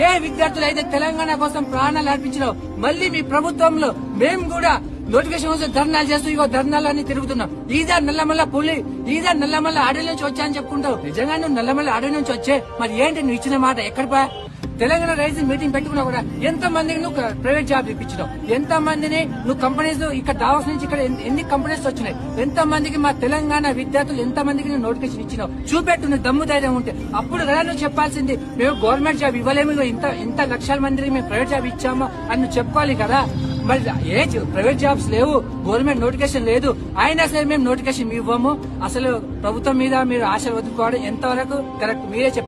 ఏ విద్యార్థులు అయితే తెలంగాణ కోసం ప్రాణాలు అర్పించినో మళ్ళీ మీ ప్రభుత్వంలో మేము కూడా నోటిఫికేషన్ కోసం ధర్నాలు చేస్తూ ఇగో ధర్నాలన్నీ తిరుగుతున్నాం. ఈదా నల్లమల్ల పులి ఈదా నల్లమల్ల అడవి నుంచి వచ్చా అని చెప్పుకుంటావు. నిజంగా నువ్వు నల్లమల్ల అడవి నుంచి వచ్చే మరి ఏంటి నువ్వు ఇచ్చిన మాట ఎక్కడ పా? తెలంగాణ రైతు మీటింగ్ పెట్టుకున్నా కూడా ఎంత మందికి నువ్వు ప్రైవేట్ జాబ్ ఇప్పించినావు? ఎంత మందిని నువ్వు కంపెనీస్ ఇక్కడ దావస్ నుంచి ఇక్కడ ఎన్ని- కంపెనీస్ వచ్చినాయి? ఎంత మందికి మా తెలంగాణ విద్యార్థులు ఎంత మందికి నువ్వు నోటిఫికేషన్ ఇచ్చినావు? చూపెట్టు నువ్వు దమ్ము ధైర్యం ఉంటే. అప్పుడు కదా నువ్వు చెప్పాల్సింది మేము గవర్నమెంట్ జాబ్ ఇవ్వలేము ఇంత ఇంత లక్షల మందికి మేము ప్రైవేట్ జాబ్ ఇచ్చాము అని నువ్వు చెప్పుకోవాలి కదా. మరి ఏ ప్రైవేట్ జాబ్స్ లేవు గవర్నమెంట్ నోటిఫికేషన్ లేదు. అయినా సరే మేము నోటిఫికేషన్ ఇవ్వము. అసలు ప్రభుత్వం మీద మీరు ఆశ వదులుకోవడం ఎంతవరకు కరెక్ట్? మీరే చెప్పండి.